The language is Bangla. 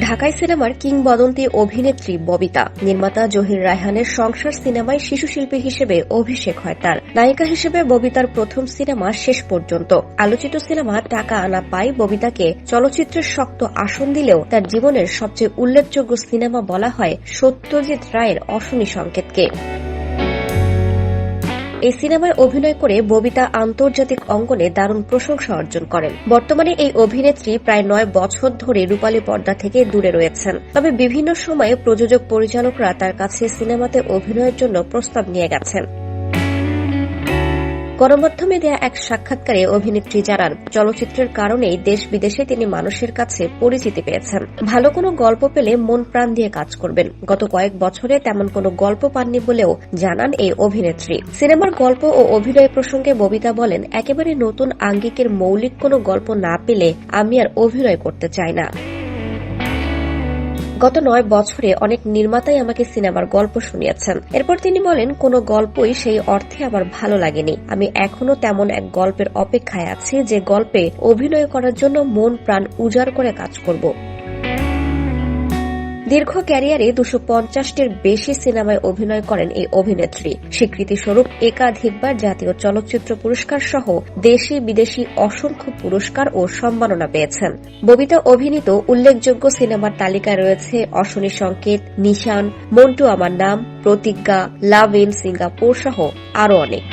ঢাকাই সিনেমার কিংবদন্তি অভিনেত্রী ববিতা, নির্মাতা জহির রায়হানের সংসার সিনেমায় শিশু শিল্পী হিসেবে অভিষেক হয় তার। নায়িকা হিসেবে ববিতার প্রথম সিনেমা শেষ পর্যন্ত। আলোচিত সিনেমা টাকা আনা পাই ববিতাকে। চলচ্চিত্রের শক্ত আসন দিলেও তার জীবনের সবচেয়ে উল্লেখযোগ্য সিনেমা বলা হয় সত্যজিৎ রায়ের অশনি সংকেতকে। এই সিনেমায় অভিনয় করে ববিতা আন্তর্জাতিক অঙ্গনে দারুণ প্রশংসা অর্জন করেন। বর্তমানে এই অভিনেত্রী প্রায় নয় বছর ধরে রূপালী পর্দা থেকে দূরে রয়েছেন। তবে বিভিন্ন সময়ে প্রযোজক পরিচালকরা তার কাছে সিনেমাতে অভিনয়ের জন্য প্রস্তাব নিয়ে গেছেন। গণমাধ্যমে দেয়া এক সাক্ষাৎকারে অভিনেত্রী জানান, চলচ্চিত্রের কারণেই দেশ বিদেশে তিনি মানুষের কাছে পরিচিতি পেয়েছেন। ভালো কোনো গল্প পেলে মন প্রাণ দিয়ে কাজ করবেন। গত কয়েক বছরে তেমন কোনো গল্প পাননি বলেও জানান এই অভিনেত্রী। সিনেমার গল্প ও অভিনয় প্রসঙ্গে ববিতা বলেন, একেবারে নতুন আঙ্গিকের মৌলিক কোনো গল্প না পেলে আমি আর অভিনয় করতে চাই না। গত নয় বছরে অনেক নির্মাতাই আমাকে সিনেমার গল্প শুনিয়েছেন। এরপর তিনি বলেন, কোনো গল্পই সেই অর্থে আমার ভালো লাগেনি। আমি এখনও তেমন এক গল্পের অপেক্ষায় আছি যে গল্পে অভিনয় করার জন্য মন প্রাণ উজাড় করে কাজ করব। দীর্ঘ ক্যারিয়ারে দুশো পঞ্চাশটির বেশি সিনেমায় অভিনয় করেন এই অভিনেত্রী। স্বীকৃতিস্বরূপ একাধিকবার জাতীয় চলচ্চিত্র পুরস্কার সহ দেশি বিদেশি অসংখ্য পুরস্কার ও সম্মাননা পেয়েছেন। ববিতা অভিনীত উল্লেখযোগ্য সিনেমার তালিকায় রয়েছে অশনি সংকেত, নিশান, মন্টু আমার নাম, প্রতিজ্ঞা, লাভ ইন সিঙ্গাপুর সহ আরও অনেক।